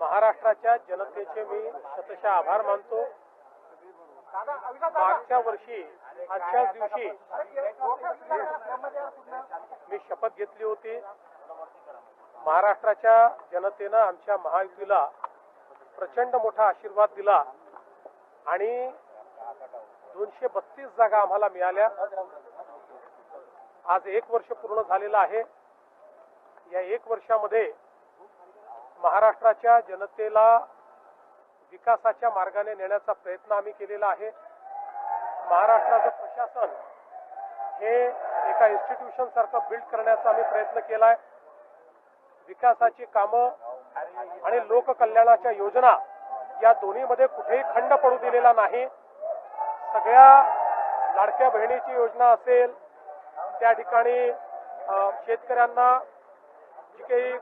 महाराष्ट्राच्या जनतेचे मी शतशः आभार मानतो. मागच्या वर्षी आजच्याच दिवशी मी शपथ घेतली होती. महाराष्ट्राच्या जनतेनं आमच्या महायुतीला प्रचंड मोठा आशीर्वाद दिला आणि दोनशे बत्तीस जागा आम्हाला मिळाल्या. आज एक वर्ष पूर्ण झालेलं आहे. या एक वर्षामध्ये महाराष्ट्राच्या जनतेला विकासाच्या मार्गाने नेण्याचा प्रयत्न आम्ही केलेला आहे. महाराष्ट्राचं प्रशासन हे एका इन्स्टिट्यूशन सारखं बिल्ड करण्याचा आम्ही प्रयत्न केलाय. विकासाची कामं आणि लोककल्याणाच्या योजना या दोन्हीमध्ये कुठेही खंड पडू दिलेला नाही. सगळ्या लाडक्या बहिणीची योजना असेल त्या ठिकाणी शेतकऱ्यांना जी काही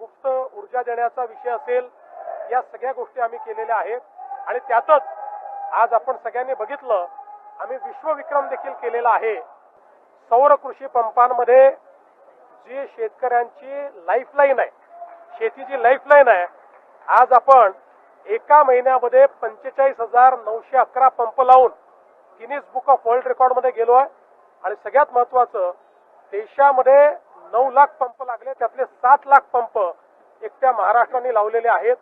मुक्त ऊर्जा देण्याचा विषय असेल या सगळ्या गोष्टी आम्ही केलेल्या आहेत. आणि त्यातच आज आपण सगळ्यांनी बघितलं आम्ही विश्वविक्रम देखील केलेला आहे. सौर कृषी पंपांमध्ये जी शेतकऱ्यांची लाईफलाईन आहे शेतीची लाईफलाईन आहे आज आपण एका महिन्यामध्ये पंचेचाळीस हजार नऊशे अकरा पंप लावून गिनीज बुक ऑफ वर्ल्ड रेकॉर्डमध्ये गेलो आहे. आणि सगळ्यात महत्वाचं देशामध्ये नऊ लाख पंप लागले त्यातले सात लाख पंप एकट्या महाराष्ट्राने लावलेले आहेत.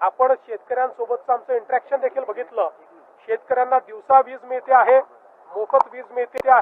आपण शेतकऱ्यांसोबतचं आमचं इंटरॅक्शन देखील बघितलं. शेतकऱ्यांना दिवसा वीज मिळते आहे मोफत वीज मिळते आहे.